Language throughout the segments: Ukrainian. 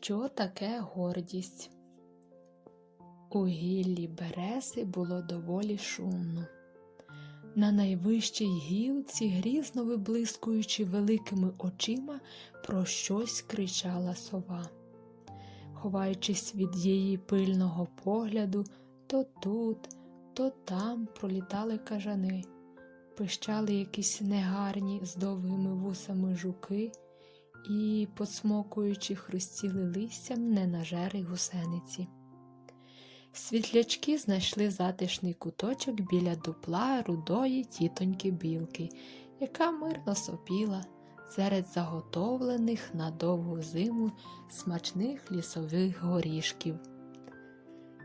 Що таке гордість? У гіллі берези було доволі шумно. На найвищій гілці, грізно виблискуючи великими очима, про щось кричала сова. Ховаючись від її пильного погляду, то тут, то там пролітали кажани, пищали якісь негарні з довгими вусами жуки і, посмокуючи, хрустіли листям ненажери гусениці. Світлячки знайшли затишний куточок біля дупла рудої тітоньки білки, яка мирно сопіла серед заготовлених на довгу зиму смачних лісових горішків.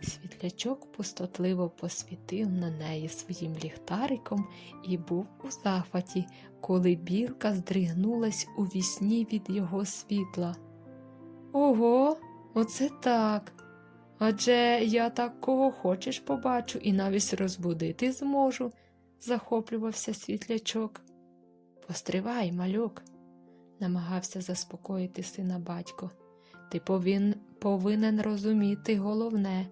Світлячок пустотливо посвітив на неї своїм ліхтариком і був у захваті, коли білка здригнулась у вісні від його світла. Ого, оце так. Адже я так кого хочеш побачу і навіть розбудити зможу, захоплювався світлячок. Постривай, малюк, намагався заспокоїти сина батько. Ти повин, повинен розуміти головне,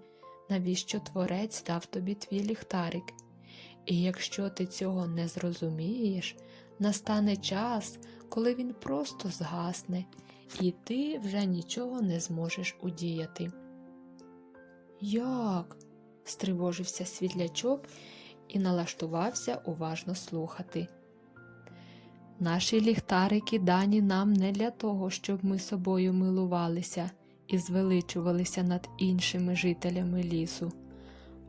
навіщо творець дав тобі твій ліхтарик. І якщо ти цього не зрозумієш, настане час, коли він просто згасне, і ти вже нічого не зможеш удіяти. Як? стривожився світлячок і налаштувався уважно слухати. Наші ліхтарики дані нам не для того, щоб ми собою милувалися і звеличувалися над іншими жителями лісу,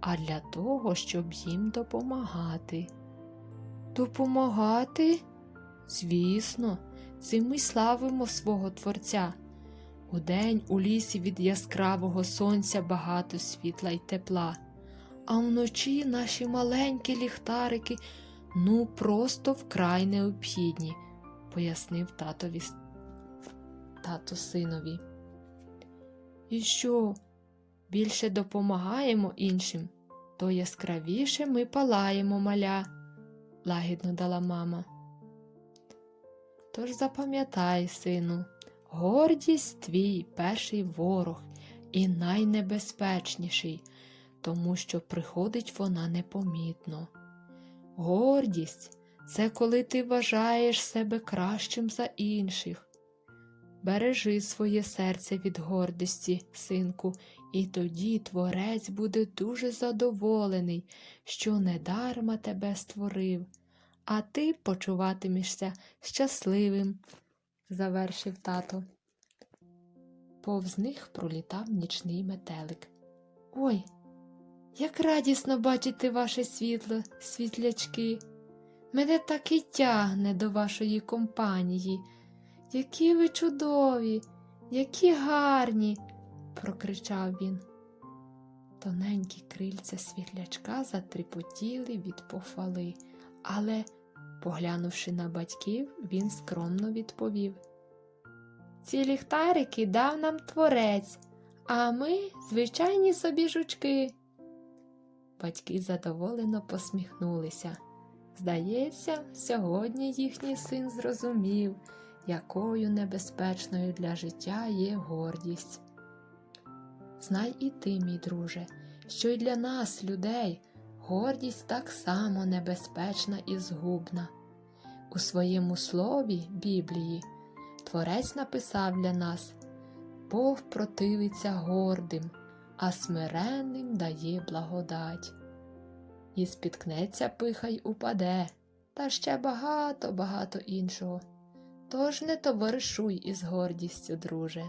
а для того, щоб їм допомагати. Допомагати? Звісно, цим ми славимо свого Творця. Удень у лісі від яскравого сонця багато світла й тепла, а вночі наші маленькі ліхтарики ну просто вкрай необхідні, пояснив татові тато синові. І що? Більше допомагаємо іншим, то яскравіше ми палаємо маля, лагідно дала мама. Тож запам'ятай, сину, гордість твій перший ворог і найнебезпечніший, тому що приходить вона непомітно. Гордість це коли ти вважаєш себе кращим за інших. Бережи своє серце від гордості, синку, і тоді творець буде дуже задоволений, що недарма тебе створив, а ти почуватимешся щасливим, завершив тато. Повз них пролітав нічний метелик. Ой, як радісно бачити ваше світло, світлячки. Мене так і тягне до вашої компанії. Які ви чудові, які гарні, прокричав він. Тоненькі крильця світлячка затріпотіли від похвали, але, поглянувши на батьків, він скромно відповів. Ці ліхтарики дав нам творець, а ми звичайні собі жучки. Батьки задоволено посміхнулися. Здається, сьогодні їхній син зрозумів, якою небезпечною для життя є гордість. Знай і ти, мій друже, що й для нас, людей, гордість так само небезпечна і згубна. У своєму слові Біблії Творець написав для нас Бог противиться гордим, а смиренним дає благодать. І спіткнеться пиха й упаде, та ще багато багато іншого. Тож не товаришуй із гордістю, друже.